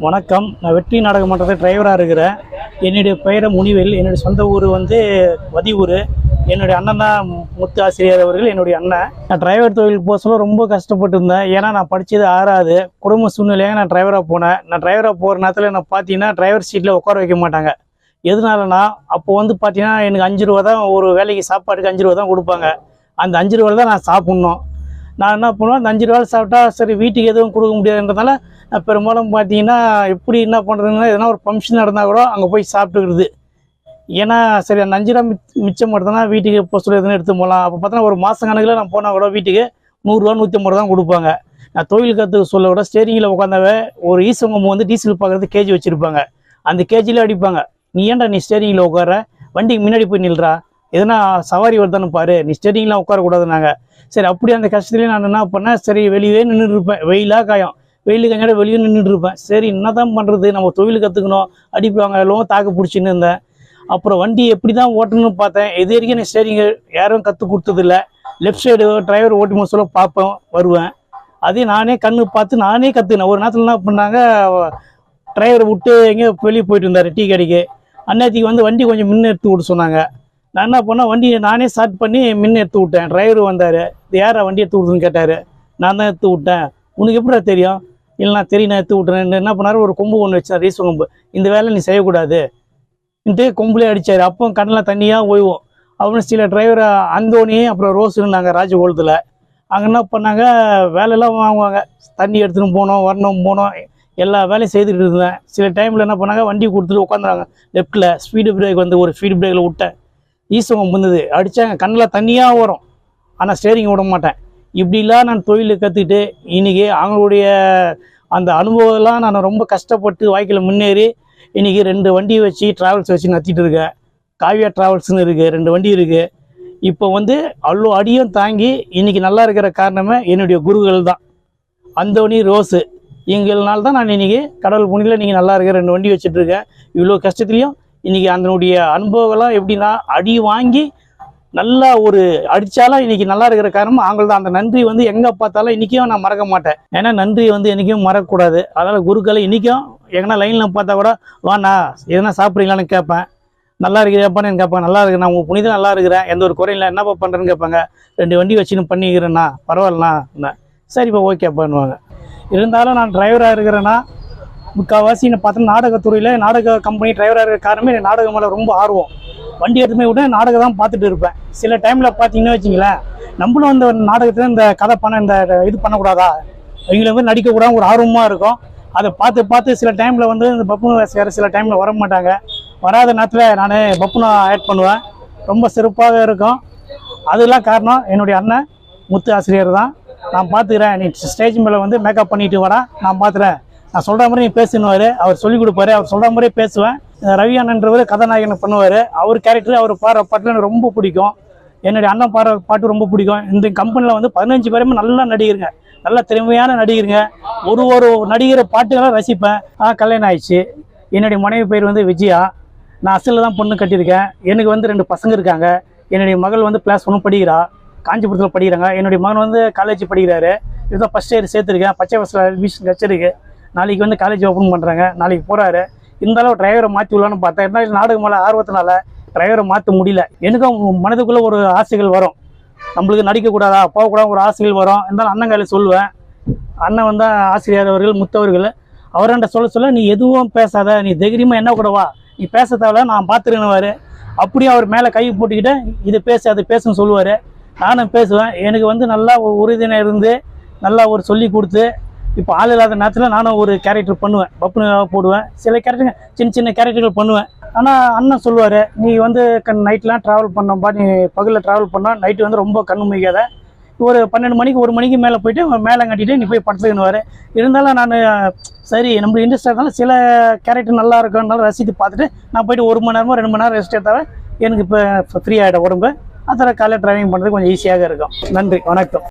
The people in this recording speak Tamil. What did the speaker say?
வணக்கம். நான் வெற்றி நாடக மன்றத்தில் டிரைவராக இருக்கிறேன். என்னுடைய பெயரை முனிவேல். என்னுடைய சொந்த ஊர் வந்து வதியூர். என்னுடைய அண்ணன் தான் முத்து ஆசிரியர் அவர்கள் என்னுடைய அண்ணன். நான் டிரைவர் தொழிலுக்கு போக சொல்ல ரொம்ப கஷ்டப்பட்டு இருந்தேன் ஏன்னா நான் படித்தது ஆறாது. குடும்ப சூழ்நிலையாக நான் டிரைவராக போனேன். நான் டிரைவராக போகிற நேரத்தில் நான் பார்த்தீங்கன்னா டிரைவர் சீட்டில் உட்கார வைக்க மாட்டாங்க. எதனாலனா அப்போ வந்து பார்த்தீங்கன்னா எனக்கு அஞ்சு ரூபா தான் ஒரு வேலைக்கு சாப்பாட்டுக்கு அஞ்சு ரூபா தான் கொடுப்பாங்க. அந்த அஞ்சு ரூபா தான் நான் சாப்பிட்ணும். நான் என்ன பண்ணுவேன்? அந்த அஞ்சு ரூபாய் சாப்பிட்டா சரி வீட்டுக்கு எதுவும் கொடுக்க முடியாதுன்றதால நான் பெரும்பாலும் பார்த்தீங்கன்னா எப்படி என்ன பண்ணுறதுன்னா எதனா ஒரு ஃபங்க்ஷன் நடந்தால் கூட அங்கே போய் சாப்பிட்டுக்கிறது. ஏன்னா சரி அந்த அஞ்சு ரூபா மிச்சம் மட்டும்தான் வீட்டுக்கு இப்போ சொல்லி எதுனா எடுத்து போகலாம் அப்போ பார்த்தோன்னா ஒரு மாதம் கணக்கில் நான் போனால் கூட வீட்டுக்கு நூறுரூவா நூற்றி ஐம்பது ரூபா தான் கொடுப்பாங்க. நான் தொழில் கற்றுக்க சொல்ல கூட ஸ்டேரிங்கில் உட்காந்தாவே ஒரு ஈசவங்க வந்து டீசல் பார்க்குறது கேஜி வச்சுருப்பாங்க. அந்த கேஜியில் அடிப்பாங்க. நீ ஏன்டா நீ ஸ்டேரிங்கில் உட்கார வண்டிக்கு முன்னாடி போய் நில்றா? எதனா சவாரி வருதான்னு பாரு. நீ ஸ்டேரிங்லாம் உட்காரக்கூடாதுனாங்க சரி அப்படி அந்த கஷ்டத்துலேயே நான் என்ன பண்ணேன்? சரி வெளியே நின்றுட்டு இருப்பேன். வெயிலாக காயம். வெயில் கஞ்சாட வெளியே நின்றுட்டு இருப்பேன். சரி என்ன தான் பண்ணுறது நம்ம தொழில் கற்றுக்கணும் அடிப்பாங்க எல்லாம் தாக்கு பிடிச்சின்னு இருந்தேன். அப்புறம் வண்டி எப்படி தான் ஓட்டணும்னு பார்த்தேன். இது வரைக்கும் எனக்கு ஸ்டேரிங் யாரும் கற்றுக் கொடுத்ததில்ல. லெஃப்ட் சைடு டிரைவர் ஓட்டும் போது சொல்ல பார்ப்பேன் வருவேன். அதே நானே கண்ணு பார்த்து நானே கற்றுக்கினேன் ஒரு நேரத்தில் என்ன பண்ணாங்க டிரைவரை விட்டு எங்கேயோ வெளியே போயிட்டு இருந்தார் டீ கடைக்கு. அன்னைக்கு வந்து வண்டி கொஞ்சம் முன்னெடுத்து விட சொன்னாங்க. நான் என்ன பண்ணேன் வண்டியை நானே ஸ்டார்ட் பண்ணி முன்ன எடுத்து விட்டேன். டிரைவர் வந்தார். இது யாரா வண்டி எடுத்து விடுதுன்னு கேட்டார். நான் தான் எடுத்து விட்டேன். உனக்கு எப்படா தெரியும்? இல்லை நான் தெரியும் நான் எடுத்து விட்டுறேன். என்ன பண்ணார்? ஒரு கொம்பு ஒன்று வச்சார். ரீஸ் கொம்பு. இந்த வேலை நீ செய்யக்கூடாது. இன்ட்டு கொம்புலேயே அடித்தார் அப்போ கண்ணில் தண்ணியாக ஓய்வோம் அப்புறம் சில டிரைவர் அந்தோனி அப்புறம் ரோஸ் இருந்தாங்க ராஜகோலத்தில். அங்கே என்ன பண்ணாங்க? வேலையெல்லாம் வாங்குவாங்க. தண்ணி எடுத்துன்னு போனோம் வரணும் போனோம். எல்லா வேலையும் செய்துட்டு இருந்தேன். சில டைமில் என்ன பண்ணாங்க? வண்டி கொடுத்துட்டு உட்காந்துறாங்க லெஃப்ட்டில் ஸ்பீடு பிரேக் வந்து ஒரு ஸ்பீடு பிரேக்கில் விட்டேன். ஈசவம் வந்தது அடித்தாங்க கண்ணில் தண்ணியாக வரும். ஆனால் ஸ்டேரிங் விட மாட்டேன். இப்படிலாம் நான் தொழிலை கற்றுக்கிட்டு இன்றைக்கி அவங்களுடைய அந்த அனுபவம்லாம் நான் ரொம்ப கஷ்டப்பட்டு வாய்க்கில் முன்னேறி இன்றைக்கி ரெண்டு வண்டி வச்சு ட்ராவல்ஸ் வச்சு நடத்திட்டு இருக்கேன். காவியா ட்ராவல்ஸ்னு இருக்குது ரெண்டு வண்டி இருக்குது இப்போ வந்து அவ்வளோ அடியும் தாங்கி இன்றைக்கி நல்லா இருக்கிற காரணமே என்னுடைய குருகள் தான். Anthony rose. எங்கள்னால தான் நான் இன்றைக்கி கடவுள் புனியில் நீங்கள் நல்லா இருக்கிற ரெண்டு வண்டி வச்சுட்டு இருக்கேன். இவ்வளோ கஷ்டத்துலேயும் இன்றைக்கி அதனுடைய அனுபவங்கள்லாம் எப்படின்னா அடி வாங்கி நல்லா ஒரு அடித்தாலும் இன்றைக்கி நல்லா இருக்கிற காரணம் அவங்க தான். அந்த நன்றி வந்து எங்கே பார்த்தாலும் இன்றைக்கும் நான் மறக்க மாட்டேன். ஏன்னா நன்றி வந்து என்றைக்கும் மறக்கக்கூடாது. அதனால் குருக்களை இன்றைக்கும் எங்கன்னா லைனில் பார்த்தா கூட வாண்ணா எதனா சாப்பிட்றீங்களான்னு கேட்பேன். நல்லா இருக்கிறியாப்பான்னு கேட்பேன் கேட்பாங்க. நல்லா இருக்கு நான் உங்கள் புனிதம் நல்லா இருக்கிறேன். எந்த ஒரு குறையும் இல்லை. என்னப்பா பண்ணுறேன்னு கேட்பாங்க. ரெண்டு வண்டி வச்சுன்னு பண்ணிக்கிறேண்ணா பரவாயில்லண்ணா. சரிப்பா ஓகேப்பான்னுவாங்க இருந்தாலும் நான் டிரைவராக இருக்கிறேன்னா முக்கால்வாசி என்னை பார்த்தா நாடகத்துறையில் நாடக கம்பெனி டிரைவராக இருக்கிற காரணமே எனக்கு நாடகம் மேலே ரொம்ப ஆர்வம். வண்டி எடுத்துமே விட நாடகம் தான் பார்த்துட்டு இருப்பேன். சில டைமில் பார்த்தீங்கன்னா வச்சிங்களேன் நம்மளும் அந்த நாடகத்தில் இந்த கதை பண்ண இந்த இது பண்ணக்கூடாதா? அவங்கள வந்து நடிக்கக்கூடாது ஒரு ஆர்வமாக இருக்கும். அதை பார்த்து பார்த்து சில டைமில் வந்து இந்த பப்புனு வேறு சில டைமில் வர மாட்டாங்க வராத நேரத்தில் நான் பப்புனை ஆட் பண்ணுவேன். ரொம்ப சிறப்பாக இருக்கும். அதெல்லாம் காரணம் என்னுடைய அண்ணன் முத்து ஆசிரியர் தான். நான் பார்த்துக்கிறேன். நீ ஸ்டேஜ் மேலே வந்து மேக்கப் பண்ணிட்டு வரேன் நான் பார்த்துறேன். நான் சொல்கிற மாதிரி பேசினுவார். அவர் சொல்லிக் கொடுப்பாரு. அவர் சொல்கிற மாதிரியே பேசுவேன். ரவி அண்ணன்றவர் கதாநாயகனை பண்ணுவார். அவர் கேரக்டர் அவர் பாடுற பாட்டு எனக்கு ரொம்ப பிடிக்கும். என்னுடைய அண்ணன் பாடுற பாட்டு ரொம்ப பிடிக்கும். இந்த கம்பெனியில் வந்து பதினஞ்சு பேருமே நல்லா நடிகருங்க. நல்ல திறமையான நடிகருங்க. ஒரு ஒரு நடிகரை பாட்டுகளை ரசிப்பேன். ஆ கல்யாணம் ஆயிடுச்சு. என்னுடைய மனைவி பேர் வந்து விஜயா. நான் அசலில் தான் பொண்ணு கட்டியிருக்கேன். எனக்கு வந்து ரெண்டு பசங்க இருக்காங்க. என்னுடைய மகள் வந்து கிளாஸ் ஒன்று படிக்கிறா. காஞ்சிபுரத்தில் படிக்கிறாங்க. என்னுடைய மகன் வந்து காலேஜ் படிக்கிறாரு. இதுதான் ஃபஸ்ட் இயர் சேர்த்துருக்கேன். பச்சை பஸ்ஸில் அட்மிஷன் கிடச்சிருக்கு நாளைக்கு வந்து காலேஜ் ஓப்பன் பண்ணுறாங்க நாளைக்கு போகிறாரு இருந்தாலும் டிரைவரை மாற்றி விடலான்னு பார்த்தேன் இருந்தாலும் நாடகம் மேலே ஆர்வத்தினால டிரைவரை மாற்ற முடியல. எனக்கும் மனதுக்குள்ளே ஒரு ஆசைகள் வரும். நம்மளுக்கு நடிக்கக்கூடாதா போகக்கூடாது ஒரு ஆசைகள் வரும். இருந்தாலும் அண்ணன் கையில் சொல்லுவேன். அண்ணன் வந்து ஆசிரியர் அவர்கள் முத்தவர்கள் அவர்கிட்ட சொல்ல சொல்ல நீ எதுவும் பேசாத. நீ தைரியமாக என்ன கூட வா. நீ பேச தேவையில்ல நான் பார்த்துருவேன் அப்படியே அவர் மேலே கை போட்டுக்கிட்டு இது பேசு அது பேசுன்னு சொல்லுவார். நானும் பேசுவேன். எனக்கு வந்து நல்லா ஒரு உறுதியாக இருந்து நல்லா ஒரு சொல்லி கொடுத்து இப்போ ஆள் இல்லாத நேரத்தில் நானும் ஒரு கேரக்டர் பண்ணுவேன். பப்புனு போடுவேன். சில கேரக்டருங்க சின்ன சின்ன கேரக்டர்கள் பண்ணுவேன். ஆனால் அண்ணன் சொல்லுவார் நீ வந்து கண் நைட்லாம் ட்ராவல் பண்ணப்பா நீ பகலில் ட்ராவல் பண்ணால் நைட்டு வந்து ரொம்ப கண்ணு மிகாத ஒரு பன்னெண்டு மணிக்கு ஒரு மணிக்கு மேலே போயிட்டு மேலே கட்டிட்டு நீ போய் படுத்துக்கணுவார் இருந்தாலும் நான் சரி நம்மளுக்கு இன்ட்ரெஸ்டாக இருந்தாலும் சில கேரக்டர் நல்லா இருக்கும்னால ரசித்து பார்த்துட்டு நான் போயிட்டு ஒரு மணி நேரமோ ரெண்டு மணி நேரம் ரெஸ்ட் எடுத்தாவே எனக்கு இப்போ ஃப்ரீ ஆகிடும் உடம்பு. அதில் காலையில் ட்ரைவிங் பண்ணுறது கொஞ்சம் ஈஸியாக இருக்கும். நன்றி வணக்கம்.